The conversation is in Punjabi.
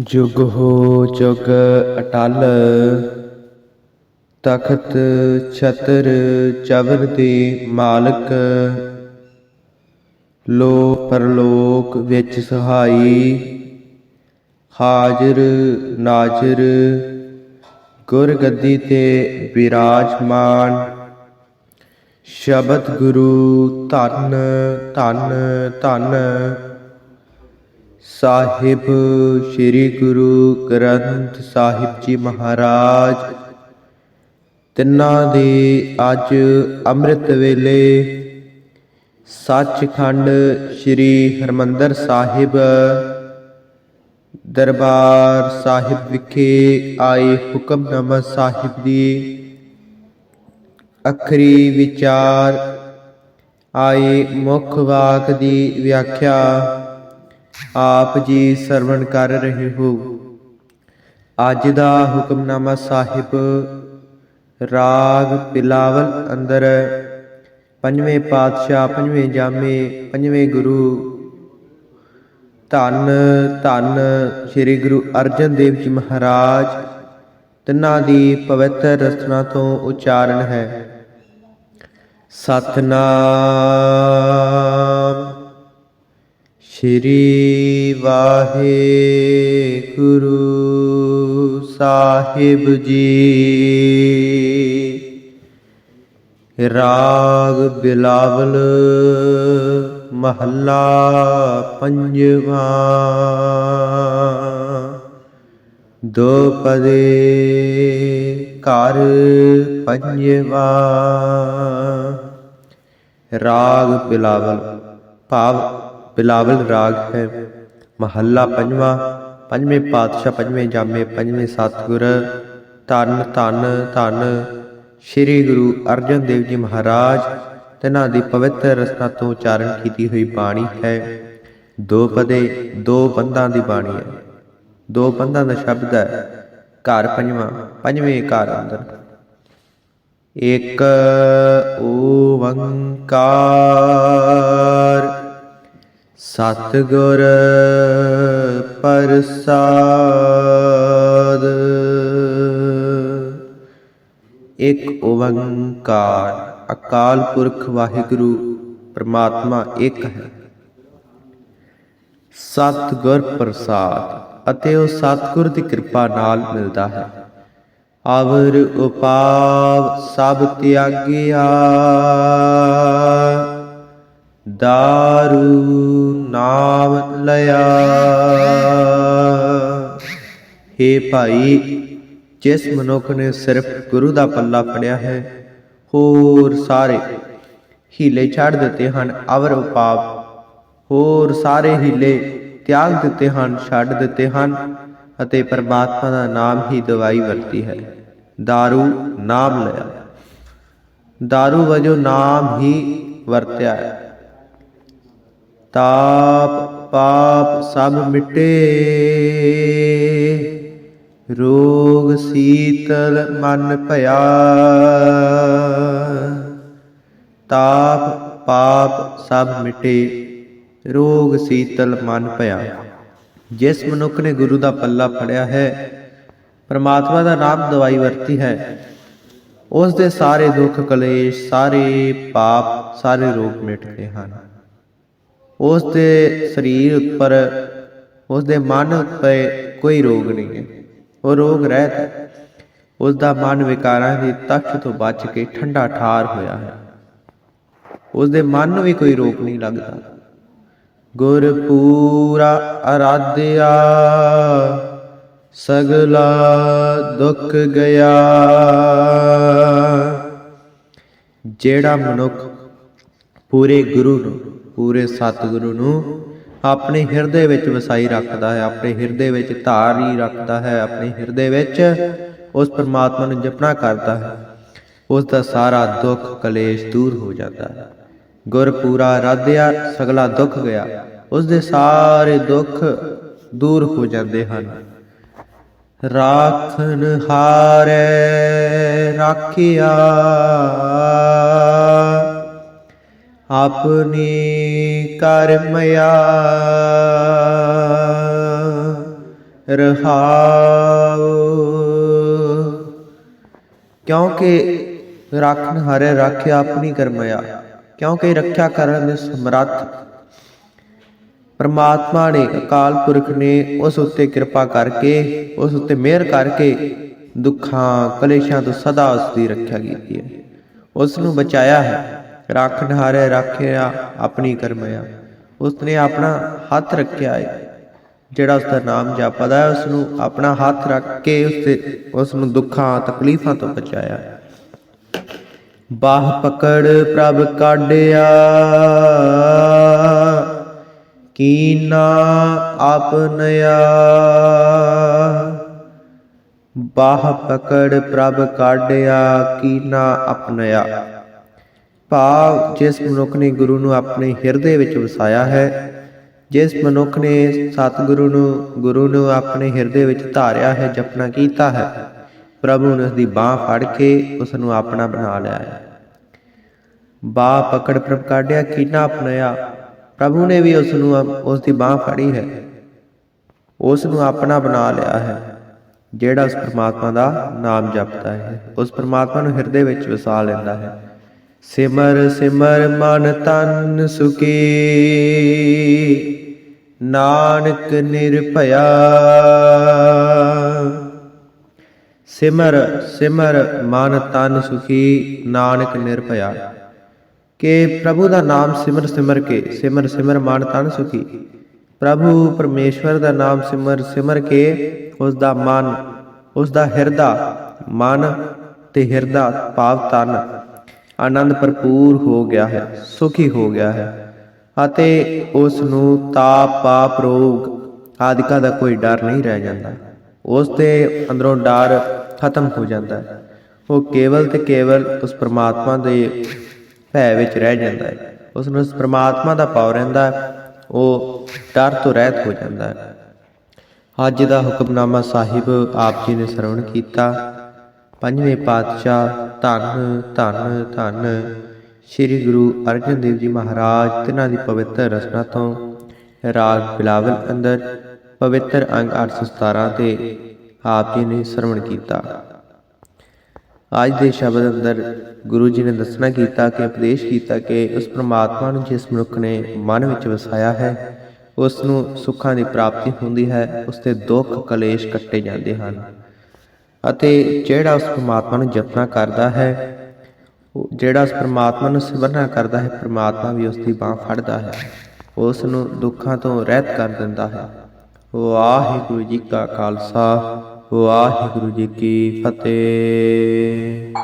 ਜੁਗ ਹੋ ਜੁਗ ਅਟਲ, ਤਖਤ ਛਤਰ ਚਵਰ ਦੇ ਮਾਲਕ ਲੋ ਪਰਲੋਕ ਵਿੱਚ ਸਹਾਈ, ਹਾਜ਼ਰ ਨਾਜ਼ਰ ਗੁਰ ਗੱਦੀ ਤੇ ਬਿਰਾਜਮਾਨ, ਸ਼ਬਦ ਗੁਰੂ ਧੰਨ ਧੰਨ ਧੰਨ ਸਾਹਿਬ, ਸ੍ਰੀ ਗੁਰੂ ਗ੍ਰੰਥ ਸਾਹਿਬ ਜੀ ਮਹਾਰਾਜ। ਤਿੰਨਾਂ ਦੇ ਅੱਜ ਅੰਮ੍ਰਿਤ ਵੇਲੇ ਸੱਚਖੰਡ ਸ੍ਰੀ ਹਰਮੰਦਰ ਸਾਹਿਬ ਦਰਬਾਰ ਸਾਹਿਬ ਵਿਖੇ ਆਏ ਹੁਕਮਨਾਮਾ ਸਾਹਿਬ ਦੀ ਅਖਰੀ ਵਿਚਾਰ, ਆਏ ਮੁੱਖ ਵਾਕ ਦੀ ਵਿਆਖਿਆ ਆਪ ਜੀ ਸਰਵਣ ਕਰ ਰਹੇ ਹੋ। ਅੱਜ ਦਾ ਹੁਕਮਨਾਮਾ ਸਾਹਿਬ, ਰਾਗ ਪਿਲਾਵਲ ਅੰਦਰ, ਪੰਜਵੇਂ ਪਾਤਸ਼ਾਹ, ਪੰਜਵੇਂ ਜਾਮੇ, ਪੰਜਵੇਂ ਗੁਰੂ, ਧੰਨ ਧੰਨ ਸ੍ਰੀ ਗੁਰੂ ਅਰਜਨ ਦੇਵ ਜੀ ਮਹਾਰਾਜ, ਤਿੰਨਾਂ ਦੀ ਪਵਿੱਤਰ ਰਚਨਾ ਤੋਂ ਉਚਾਰਨ ਹੈ। ਸਤਨਾਮ। ਸ਼੍ਰੀ ਵਾਹਿਗੁਰੂ ਸਾਹਿਬ ਜੀ। ਰਾਗ ਬਿਲਾਵਲ ਮਹੱਲਾ ਪੰਜਵਾ। ਦੋ ਪਦੇ ਘਰ ਪੰਜਵਾ। ਰਾਗ ਬਿਲਾਵਲ ਭਾਵ ਬਿਲਾਵਲ ਰਾਗ ਹੈ। ਮਹੱਲਾ ਪੰਜਵਾਂ, ਪੰਜਵੇਂ ਪਾਤਸ਼ਾਹ, ਪੰਜਵੇਂ ਜਾਮੇ, ਪੰਜਵੇਂ ਸਤਿਗੁਰ। ਧੰਨ ਧੰਨ ਧੰਨ ਸ੍ਰੀ ਗੁਰੂ ਅਰਜਨ ਦੇਵ ਜੀ ਮਹਾਰਾਜ, ਤਿਨਾਂ ਦੀ ਪਵਿੱਤਰ ਰਸਨਾ ਤੋਂ ਉਚਾਰਨ ਕੀਤੀ ਹੋਈ ਬਾਣੀ ਹੈ। ਦੋ ਪਦੇ, ਦੋ ਬੰਦਾਂ ਦੀ ਬਾਣੀ ਹੈ। ਦੋ ਬੰਦਾਂ ਦਾ ਸ਼ਬਦ ਹੈ, ਘਰ ਪੰਜਵਾਂ, ਪੰਜਵੇਂ ਘਰ ਅੰਦਰ। ਇੱਕ ਓੰਕਾਰ ਸਤਿਗੁਰ ਪ੍ਰਸਾਦ। ਇਕ ਓੰਕਾਰ ਅਕਾਲ ਪੁਰਖ ਵਾਹਿਗੁਰੂ ਪ੍ਰਮਾਤਮਾ ਇੱਕ ਹੈ। ਸਤਿਗੁਰ ਪ੍ਰਸਾਦ ਅਤੇ ਉਹ ਸਤਿਗੁਰ ਦੀ ਕਿਰਪਾ ਨਾਲ ਮਿਲਦਾ ਹੈ। ਆਵਰ ਉਪਾਵ ਸਭ ਤਿਆਗਿਆ। ਦਾਰੂ ਨਾਮ ਲਿਆ ਹੇ ਭਾਈ ਜਿਸ ਮਨੁੱਖ ਨੇ ਸਿਰਫ ਗੁਰੂ ਦਾ ਪੱਲਾ ਫੜਿਆ ਹੈ ਹੋਰ ਸਾਰੇ ਹੀਲੇ ਛੱਡ ਦਿੱਤੇ ਹਨ ਅਵਰ ਉਪਾਵ ਹੋਰ ਸਾਰੇ ਹੀਲੇ ਤਿਆਗ ਦਿੱਤੇ ਹਨ ਛੱਡ ਦਿੱਤੇ ਹਨ ਅਤੇ ਪਰਮਾਤਮਾ ਦਾ ਨਾਮ ਹੀ ਦਵਾਈ ਵਰਤੀ ਹੈ दारू ਨਾਮ ਲਿਆ दारू ਵਜੋਂ ਨਾਮ ਹੀ ਵਰਤਿਆ ਹੈ ਤਾਪ ਪਾਪ ਸਭ ਮਿਟੇ। ਰੋਗ ਸੀਤਲ ਮਨ ਭਇਆ। ਤਾਪ ਪਾਪ ਸਭ ਮਿਟੇ, ਰੋਗ ਸੀਤਲ ਮਨ ਭਇਆ। ਜਿਸ ਮਨੁੱਖ ਨੇ ਗੁਰੂ ਦਾ ਪੱਲਾ ਫੜਿਆ ਹੈ, ਪਰਮਾਤਮਾ ਦਾ ਨਾਮ ਦਵਾਈ ਵਰਤੀ ਹੈ। ਉਸ ਦੇ ਸਾਰੇ ਦੁੱਖ ਕਲੇਸ਼, ਸਾਰੇ ਪਾਪ, ਸਾਰੇ ਰੋਗ ਮਿਟ ਗਏ ਹਨ। ਉਸ ਦੇ ਸਰੀਰ ਉੱਪਰ ਉਸ ਦੇ ਮਨ ਉੱਤੇ ਕੋਈ ਰੋਗ ਨਹੀਂ ਹੈ। ਉਹ ਰੋਗ ਰਹਿਤ ਹੈ। ਉਸ ਦਾ ਮਨ ਵਿਕਾਰਾਂ ਦੀ ਤਖਤ ਤੋਂ ਬਚ ਕੇ ਠੰਡਾ ਠਾਰ ਹੋਇਆ ਹੈ। ਉਸ ਦੇ ਮਨ ਨੂੰ ਵੀ ਕੋਈ ਰੋਗ ਨਹੀਂ ਲੱਗਦਾ। ਗੁਰ ਪੂਰਾ ਅਰਾਧਿਆ, ਸਗਲਾ ਦੁੱਖ ਗਿਆ। ਜਿਹੜਾ ਮਨੁੱਖ ਪੂਰੇ ਗੁਰੂ ਨੂੰ ਪੂਰੇ ਸਤਿਗੁਰੂ ਨੂੰ ਆਪਣੇ ਹਿਰਦੇ ਵਿੱਚ ਵਸਾਈ ਰੱਖਦਾ ਹੈ, ਆਪਣੇ ਹਿਰਦੇ ਵਿੱਚ ਧਾਰੀ ਰੱਖਦਾ ਹੈ, ਆਪਣੇ ਹਿਰਦੇ ਵਿੱਚ ਉਸ ਪਰਮਾਤਮਾ ਨੂੰ ਜਪਣਾ ਕਰਦਾ ਹੈ। ਉਸ ਦਾ ਸਾਰਾ ਦੁੱਖ ਕਲੇਸ਼ ਦੂਰ ਹੋ ਜਾਂਦਾ ਹੈ। ਗੁਰ ਪੂਰਾ ਰਾਧਿਆ ਸਗਲਾ ਦੁੱਖ ਗਿਆ। ਉਸ ਦੇ ਸਾਰੇ ਦੁੱਖ ਦੂਰ ਹੋ ਜਾਂਦੇ ਹਨ। ਰਾਖਨ ਹਾਰੇ, ਰਾਖਿਆ। ਆਪਣੀ ਕਰਮਿਆ ਰਹਾਉ ਕਿਉਂਕਿ ਰੱਖਨ ਹਰੇ ਰੱਖਿਆ ਆਪਣੀ ਕਰਮਇਆ ਕਿਉਂਕਿ ਰੱਖਿਆ ਕਰਨ ਦੇ ਸਮਰੱਥ ਪਰਮਾਤਮਾ ਨੇ ਅਕਾਲ ਪੁਰਖ ਨੇ ਉਸ ਉੱਤੇ ਕਿਰਪਾ ਕਰਕੇ, ਉਸ ਉੱਤੇ ਮਿਹਰ ਕਰਕੇ ਦੁੱਖਾਂ, ਕਲੇਸ਼ਾਂ ਤੋਂ ਸਦਾ ਉਸ ਦੀ ਰੱਖਿਆ ਕੀਤੀ ਹੈ। ਉਸ ਨੂੰ ਬਚਾਇਆ ਹੈ। ਰੱਖਨ ਹਾਰੇ ਰੱਖਿਆ ਆਪਣੀ ਕਰਮਇਆ ਉਸਨੇ ਆਪਣਾ ਹੱਥ ਰੱਖਿਆ ਹੈ ਜਿਹੜਾ ਉਸ ਦਾ ਨਾਮ ਜਪਦਾ ਹੈ ਉਸ ਨੂੰ ਆਪਣਾ ਹੱਥ ਰੱਖ ਕੇ ਉਸ ਤੇ ਉਸ ਨੂੰ ਦੁੱਖਾਂ, ਤਕਲੀਫਾਂ ਤੋਂ ਬਚਾਇਆ। ਬਾਹ ਪਕੜ ਪ੍ਰਭ ਕਾਢਿਆ, ਕੀਨਾ ਆਪਨਿਆ ਬਾਹ ਪਕੜ ਪ੍ਰਭ ਕਾਢਿਆ, ਕੀਨਾ ਆਪਨਿਆ ਭਾਵ ਜਿਸ ਮਨੁੱਖ ਨੇ ਗੁਰੂ ਨੂੰ ਆਪਣੇ ਹਿਰਦੇ ਵਿੱਚ ਵਸਾਇਆ ਹੈ, ਜਿਸ ਮਨੁੱਖ ਨੇ ਸਤਿਗੁਰੂ ਨੂੰ, ਗੁਰੂ ਨੂੰ ਆਪਣੇ ਹਿਰਦੇ ਵਿੱਚ ਧਾਰਿਆ ਹੈ, ਜਪਣਾ ਕੀਤਾ ਹੈ, ਪ੍ਰਭੂ ਨੇ ਉਸ ਦੀ ਬਾਹ ਫੜ ਕੇ ਉਸ ਨੂੰ ਆਪਣਾ ਬਣਾ ਲਿਆ ਹੈ। ਬਾਹ ਪਕੜ ਪ੍ਰਭ ਕਾਢਿਆ, ਕੀਨਾ ਅਪਣਾਇਆ, ਪ੍ਰਭੂ ਨੇ ਵੀ ਉਸ ਨੂੰ ਉਸ ਦੀ ਬਾਹ ਫੜੀ ਹੈ ਉਸ ਨੂੰ ਆਪਣਾ ਬਣਾ ਲਿਆ ਹੈ, ਜਿਹੜਾ ਉਸ ਪ੍ਰਮਾਤਮਾ ਦਾ ਨਾਮ ਜਪਦਾ ਹੈ, ਉਸ ਪ੍ਰਮਾਤਮਾ ਨੂੰ ਹਿਰਦੇ ਵਿੱਚ ਵਸਾ ਲੈਂਦਾ ਹੈ। ਸਿਮਰ ਸਿਮਰ ਮਨ ਤਨ ਸੁਖੀ। ਨਾਨਕ ਨਿਰਭਇਆ। ਸਿਮਰ ਸਿਮਰ ਮਨ ਤਨ ਸੁਖੀ, ਨਾਨਕ ਨਿਰਭਇਆ। ਕਿ ਪ੍ਰਭੂ ਦਾ ਨਾਮ ਸਿਮਰ ਸਿਮਰ ਕੇ, ਸਿਮਰ ਸਿਮਰ ਮਨ ਤਨ ਸੁਖੀ। ਪ੍ਰਭੂ ਪਰਮੇਸ਼ਵਰ ਦਾ ਨਾਮ ਸਿਮਰ ਸਿਮਰ ਕੇ ਉਸ ਦਾ ਮਨ ਉਸ ਦਾ ਹਿਰਦਾ ਮਨ ਤੇ ਹਿਰਦਾ ਭਾਵ ਤਨ। ਆਨੰਦ ਭਰਪੂਰ ਹੋ ਗਿਆ ਹੈ, ਸੁਖੀ ਹੋ ਗਿਆ ਹੈ। ਅਤੇ ਉਸ ਨੂੰ ਤਾਪ, ਪਾਪ, ਰੋਗ ਆਦਿਕਾਂ ਦਾ ਕੋਈ ਡਰ ਨਹੀਂ ਰਹਿ ਜਾਂਦਾ। ਉਸ ਦੇ ਅੰਦਰੋਂ ਡਰ ਖਤਮ ਹੋ ਜਾਂਦਾ ਹੈ। ਉਹ ਕੇਵਲ ਤੇ ਕੇਵਲ ਉਸ ਪ੍ਰਮਾਤਮਾ ਦੇ ਭੈ ਵਿੱਚ ਰਹਿ ਜਾਂਦਾ ਹੈ। ਉਸ ਨੂੰ ਉਸ ਪ੍ਰਮਾਤਮਾ ਦਾ ਪਾਵ ਰਹਿੰਦਾ ਹੈ, ਉਹ ਡਰ ਤੋਂ ਰਹਿਤ ਹੋ ਜਾਂਦਾ ਹੈ। ਅੱਜ ਦਾ ਹੁਕਮਨਾਮਾ ਸਾਹਿਬ ਆਪ ਜੀ ਨੇ ਸਰਵਣ ਕੀਤਾ। ਪੰਜਵੇਂ ਪਾਤਸ਼ਾਹ ਧੰਨ ਧੰਨ ਧੰਨ। ਸ੍ਰੀ ਗੁਰੂ ਅਰਜਨ ਦੇਵ ਜੀ ਮਹਾਰਾਜ ਤਿਨਾਂ ਦੀ ਪਵਿੱਤਰ ਰਚਨਾ ਤੋਂ ਰਾਗ ਬਿਲਾਵਲ ਅੰਦਰ ਪਵਿੱਤਰ ਅੰਗ 817 ਤੇ ਆਪ ਜੀ ਨੇ ਸਰਵਣ ਕੀਤਾ। ਅੱਜ ਦੇ ਸ਼ਬਦ ਅੰਦਰ ਗੁਰੂ ਜੀ ਨੇ ਦੱਸਣਾ ਕੀਤਾ ਕਿ, ਉਪਦੇਸ਼ ਕੀਤਾ ਕਿ ਉਸ ਪ੍ਰਮਾਤਮਾ ਨੂੰ ਜਿਸ ਮਨੁੱਖ ਨੇ ਮਨ ਵਿੱਚ ਵਸਾਇਆ ਹੈ, ਉਸ ਨੂੰ ਸੁੱਖਾਂ ਦੀ ਪ੍ਰਾਪਤੀ ਹੁੰਦੀ ਹੈ, ਉਸ ਤੇ ਦੁੱਖ ਕਲੇਸ਼ ਕੱਟੇ ਜਾਂਦੇ ਹਨ। ਅਤੇ ਜਿਹੜਾ ਉਸ ਪ੍ਰਮਾਤਮਾ ਨੂੰ ਜਪਨਾ ਕਰਦਾ ਹੈ ਜਿਹੜਾ ਉਸ ਪ੍ਰਮਾਤਮਾ ਨੂੰ ਸਿਮਰਨਾ ਕਰਦਾ ਹੈ, ਪ੍ਰਮਾਤਮਾ ਵੀ ਉਸ ਦੀ ਬਾਹ ਫੜਦਾ ਹੈ। ਉਸ ਨੂੰ ਦੁੱਖਾਂ ਤੋਂ ਰਹਿਤ ਕਰ ਦਿੰਦਾ ਹੈ। ਵਾਹਿਗੁਰੂ ਜੀ ਕਾ ਖਾਲਸਾ, ਵਾਹਿਗੁਰੂ ਜੀ ਕੀ ਫਤਿਹ।